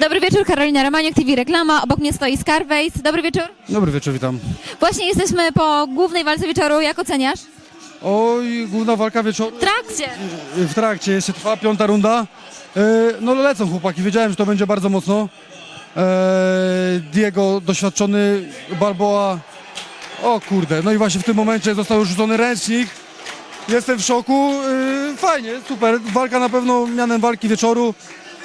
Dobry wieczór, Karolina Romaniuk, TV Reklama. Obok mnie stoi Scarface. Dobry wieczór. Dobry wieczór, witam. Właśnie jesteśmy po głównej walce wieczoru. Jak oceniasz? Oj, główna walka wieczoru. W trakcie. W trakcie, jeszcze trwa piąta runda. E, No lecą chłopaki, wiedziałem, że to będzie bardzo mocno. E, Diego, doświadczony, Balboa. O kurde, no i właśnie w tym momencie został rzucony ręcznik. Jestem w szoku. E, Fajnie, super. Walka na pewno mianem walki wieczoru.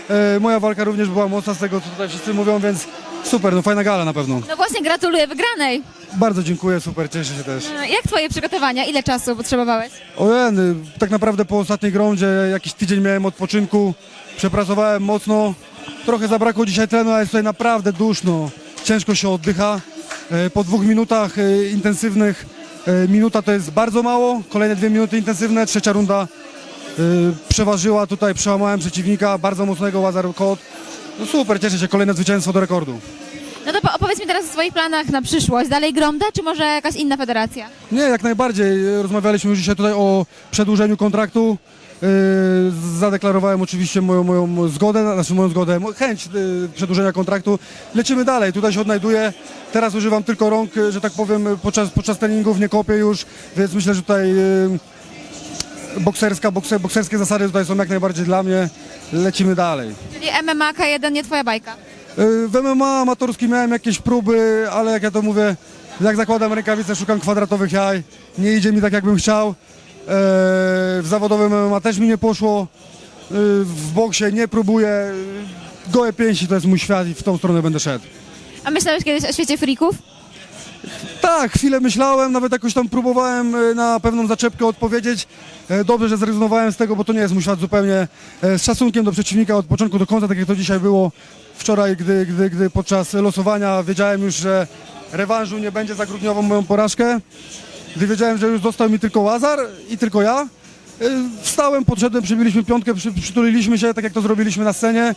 E, Moja walka również była mocna z tego, co tutaj wszyscy mówią, więc super, no fajna gala na pewno. No właśnie, gratuluję wygranej. Bardzo dziękuję, super, cieszę się też. E, Jak twoje przygotowania? Ile czasu potrzebowałeś? Ojeny, tak naprawdę po ostatniej grądzie jakiś tydzień miałem odpoczynku, przepracowałem mocno, trochę zabrakło dzisiaj tlenu, ale jest tutaj naprawdę duszno, ciężko się oddycha. E, Po dwóch minutach intensywnych, minuta to jest bardzo mało, kolejne dwie minuty intensywne, trzecia runda przeważyła, tutaj przełamałem przeciwnika, bardzo mocnego Łazar Kot. No super, cieszę się, kolejne zwycięstwo do rekordu. No to po- opowiedz mi teraz o swoich planach na przyszłość. Dalej Gromda, czy może jakaś inna federacja? Nie, jak najbardziej. Rozmawialiśmy już dzisiaj tutaj o przedłużeniu kontraktu. Yy, zadeklarowałem oczywiście moją, moją zgodę, znaczy moją zgodę, mo- chęć yy, przedłużenia kontraktu. Lecimy dalej, tutaj się odnajduję. Teraz używam tylko rąk, yy, że tak powiem, podczas, podczas treningów nie kopię już, więc myślę, że tutaj yy, bokserska, bokser, bokserskie zasady tutaj są jak najbardziej dla mnie. Lecimy dalej. Czyli MMA K1 nie twoja bajka. Yy, W MMA amatorskim miałem jakieś próby, ale jak ja to mówię, jak zakładam rękawice, szukam kwadratowych jaj. Nie idzie mi tak, jakbym chciał. Yy, W zawodowym MMA też mi nie poszło. Yy, W boksie nie próbuję. Gołe pięści to jest mój świat i w tą stronę będę szedł. A myślałeś kiedyś o świecie freaków? Tak, chwilę myślałem, nawet jakoś tam próbowałem e, na pewną zaczepkę odpowiedzieć. E, Dobrze, że zrezygnowałem z tego, bo to nie jest mój świat zupełnie. E, Z szacunkiem do przeciwnika od początku do końca, tak jak to dzisiaj było wczoraj, gdy, gdy, gdy podczas losowania wiedziałem już, że rewanżu nie będzie za grudniową moją porażkę. Gdy wiedziałem, że już został mi tylko Łazar i tylko ja, wstałem, podszedłem, przybiliśmy piątkę, przy, przytuliliśmy się, tak jak to zrobiliśmy na scenie.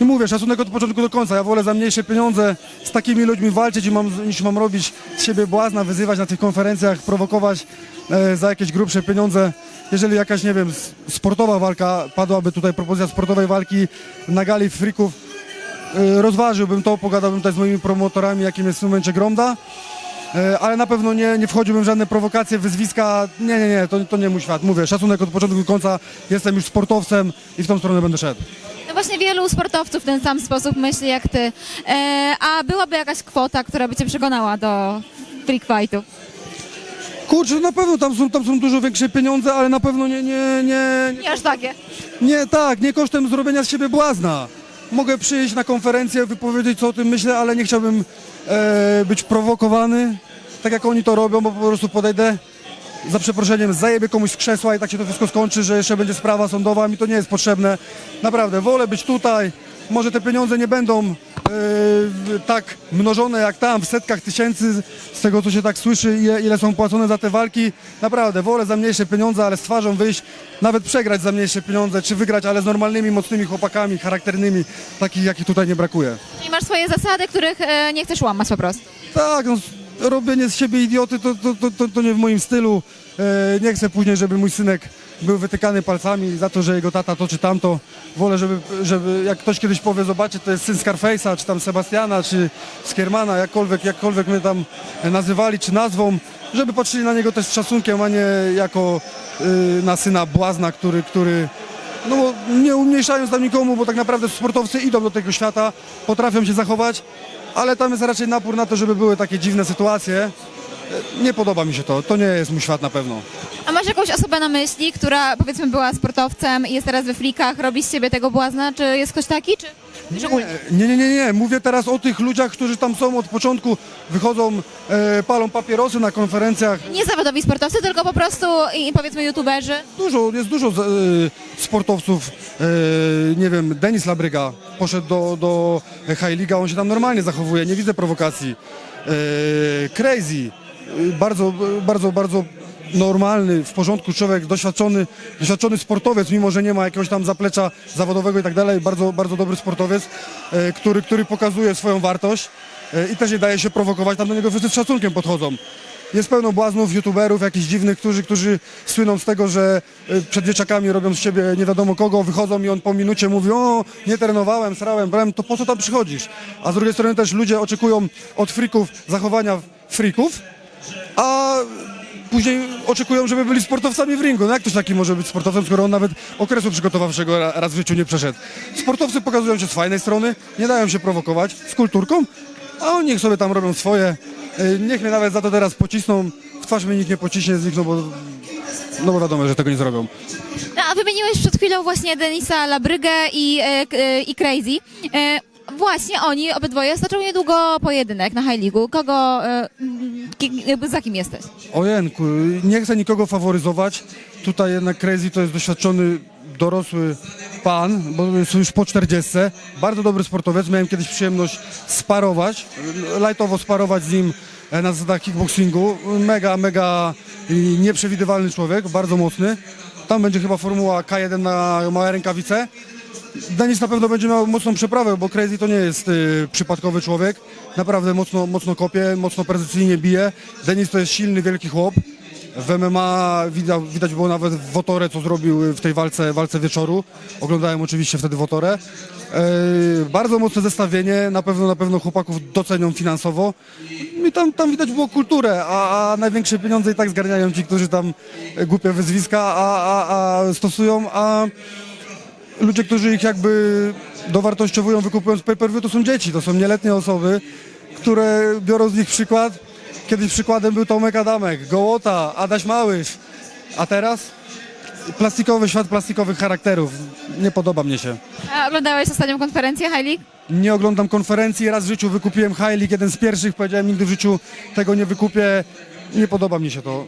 I mówię, szacunek od początku do końca. Ja wolę za mniejsze pieniądze z takimi ludźmi walczyć mam, niż mam robić z siebie błazna, wyzywać na tych konferencjach, prowokować e, za jakieś grubsze pieniądze. Jeżeli jakaś, nie wiem, sportowa walka, padłaby tutaj propozycja sportowej walki na gali frików, e, rozważyłbym to, pogadałbym tutaj z moimi promotorami, jakim jest w momencie Gromda. E, Ale na pewno nie, nie wchodziłbym w żadne prowokacje, wyzwiska. Nie, nie, nie, to, to nie mój świat. Mówię, szacunek od początku do końca. Jestem już sportowcem i w tą stronę będę szedł. No właśnie wielu sportowców w ten sam sposób myśli jak ty. E, a byłaby jakaś kwota, która by cię przekonała do freak fightów? Kurczę, na pewno tam są, tam są dużo większe pieniądze, ale na pewno nie, nie, nie, Nie aż takie. nie, tak, nie kosztem zrobienia z siebie błazna. Mogę przyjść na konferencję, wypowiedzieć co o tym myślę, ale nie chciałbym być prowokowany, tak jak oni to robią, bo po prostu podejdę za przeproszeniem, zajebie komuś z krzesła i tak się to wszystko skończy, że jeszcze będzie sprawa sądowa, mi to nie jest potrzebne. Naprawdę, wolę być tutaj, może te pieniądze nie będą e, tak mnożone jak tam, w setkach tysięcy, z tego co się tak słyszy, ile, ile są płacone za te walki. Naprawdę, wolę za mniejsze pieniądze, ale z twarzą wyjść, nawet przegrać za mniejsze pieniądze, czy wygrać, ale z normalnymi, mocnymi chłopakami, charakternymi, takich jakich tutaj nie brakuje. Czyli masz swoje zasady, których e, nie chcesz łamać po prostu. Tak, no, robienie z siebie idioty to, to, to, to, to nie w moim stylu. E, nie chcę później, żeby mój synek był wytykany palcami za to, że jego tata to czy tamto. Wolę, żeby, żeby jak ktoś kiedyś powie, zobaczcie, to jest syn Scarface'a, czy tam Sebastiana, czy Skiermana, jakkolwiek, jakkolwiek mnie tam nazywali, czy nazwą, żeby patrzyli na niego też z szacunkiem, a nie jako y, na syna błazna, który, który no bo nie umniejszając tam nikomu, bo tak naprawdę sportowcy idą do tego świata, potrafią się zachować, ale tam jest raczej napór na to, żeby były takie dziwne sytuacje. Nie podoba mi się to, to nie jest mój świat na pewno. A masz jakąś osobę na myśli, która powiedzmy była sportowcem i jest teraz we frikach, robi z siebie tego błazna? Czy jest ktoś taki, czy? Nie, nie, nie, nie, mówię teraz o tych ludziach, którzy tam są od początku, wychodzą, e, palą papierosy na konferencjach. Nie zawodowi sportowcy, tylko po prostu i powiedzmy youtuberzy. Dużo, jest dużo e, sportowców, e, nie wiem, Denis Labryga poszedł do, do High Liga, on się tam normalnie zachowuje, nie widzę prowokacji. E, crazy, e, bardzo, bardzo, bardzo normalny, w porządku człowiek, doświadczony, doświadczony sportowiec, mimo że nie ma jakiegoś tam zaplecza zawodowego i tak dalej, bardzo, bardzo dobry sportowiec, e, który, który pokazuje swoją wartość. e, i też nie daje się prowokować, tam do niego wszyscy z szacunkiem podchodzą. Jest pełno błaznów, youtuberów, jakichś dziwnych, którzy, którzy słyną z tego, że e, przed dzieciakami robią z siebie nie wiadomo kogo, wychodzą i on po minucie mówi, o, nie trenowałem, srałem, brałem, to po co tam przychodzisz? A z drugiej strony też ludzie oczekują od frików zachowania frików, a później oczekują, żeby byli sportowcami w ringu. No jak ktoś taki może być sportowcem, skoro on nawet okresu przygotowawczego ra- raz w życiu nie przeszedł? Sportowcy pokazują się z fajnej strony, nie dają się prowokować, z kulturką, a oni niech sobie tam robią swoje. Y, Niech mnie nawet za to teraz pocisną, w twarz mi nikt nie pociśnie z nich, no bo, no bo wiadomo, że tego nie zrobią. No, a wymieniłeś przed chwilą właśnie Denisa Labrygę i, e, k- e, i Crazy. E, właśnie oni, obydwoje, stoczą niedługo pojedynek na High League. Kogo, e, jakby za kim jesteś? Ojenku, nie chcę nikogo faworyzować. Tutaj jednak Crazy to jest doświadczony, dorosły pan, bo jest już po 40. Bardzo dobry sportowiec. Miałem kiedyś przyjemność sparować, lightowo sparować z nim e, na zasadach kickboxingu. Mega, mega nieprzewidywalny człowiek, bardzo mocny. Tam będzie chyba formuła K1 na małe rękawice. Denis na pewno będzie miał mocną przeprawę, bo Crazy to nie jest y, przypadkowy człowiek. Naprawdę mocno, mocno kopie, mocno precyzyjnie bije. Denis to jest silny, wielki chłop. W MMA widać, widać było nawet w Wotorę, co zrobił w tej walce, walce wieczoru. Oglądałem oczywiście wtedy Wotorę. Yy, bardzo mocne zestawienie, na pewno na pewno chłopaków docenią finansowo. I tam, tam widać było kulturę, a, a największe pieniądze i tak zgarniają ci, którzy tam e, głupie wyzwiska a, a, a stosują, a ludzie, którzy ich jakby dowartościowują wykupując pay-per-view, to są dzieci, to są nieletnie osoby, które biorą z nich przykład. Kiedyś przykładem był Tomek Adamek, Gołota, Adaś Małysz, a teraz plastikowy świat plastikowych charakterów. Nie podoba mnie się. A oglądałeś ostatnią konferencję High League? Nie oglądam konferencji, raz w życiu wykupiłem High League, jeden z pierwszych, powiedziałem nigdy w życiu tego nie wykupię. Nie podoba mi się to.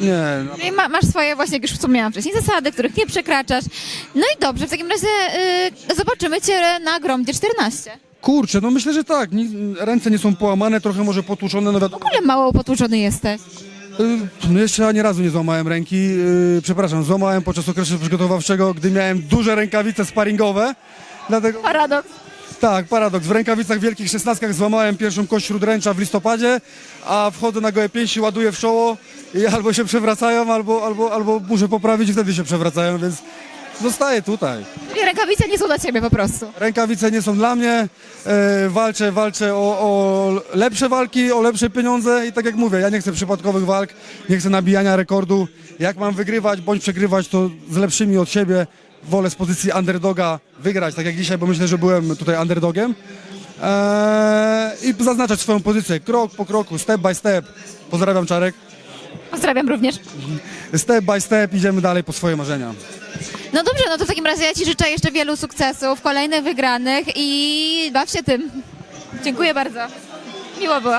Nie, Czyli ma, masz swoje właśnie, jak już wspomniałam wcześniej, zasady, których nie przekraczasz. No i dobrze, w takim razie y, zobaczymy Cię na Gromdzie 14. kurczę, no myślę, że tak. Ni- Ręce nie są połamane, trochę może potłuczone, no W wiadomo. ogóle mało potłuczony jesteś. Y, No jeszcze ani razu nie złamałem ręki. y, Przepraszam, złamałem podczas okresu przygotowawczego, gdy miałem duże rękawice sparingowe. Dlatego, Paradoks. Tak, paradoks. W rękawicach wielkich szesnastkach złamałem pierwszą kość śródręcza w listopadzie, a wchodzę na gołe pięści, ładuję w czoło i albo się przewracają, albo, albo, albo muszę poprawić i wtedy się przewracają, więc zostaję tutaj. Czyli rękawice nie są dla Ciebie po prostu. Rękawice nie są dla mnie. E, walczę, walczę o, o lepsze walki, o lepsze pieniądze i tak jak mówię, ja nie chcę przypadkowych walk, nie chcę nabijania rekordu. Jak mam wygrywać bądź przegrywać, to z lepszymi od siebie. Wolę z pozycji underdoga wygrać, tak jak dzisiaj, bo myślę, że byłem tutaj underdogiem. E, I zaznaczać swoją pozycję krok po kroku, step by step. Pozdrawiam Czarek. Pozdrawiam również. Step by step idziemy dalej po swoje marzenia. No dobrze, no to w takim razie ja Ci życzę jeszcze wielu sukcesów, kolejnych wygranych i baw się tym. Dziękuję bardzo. Miło było.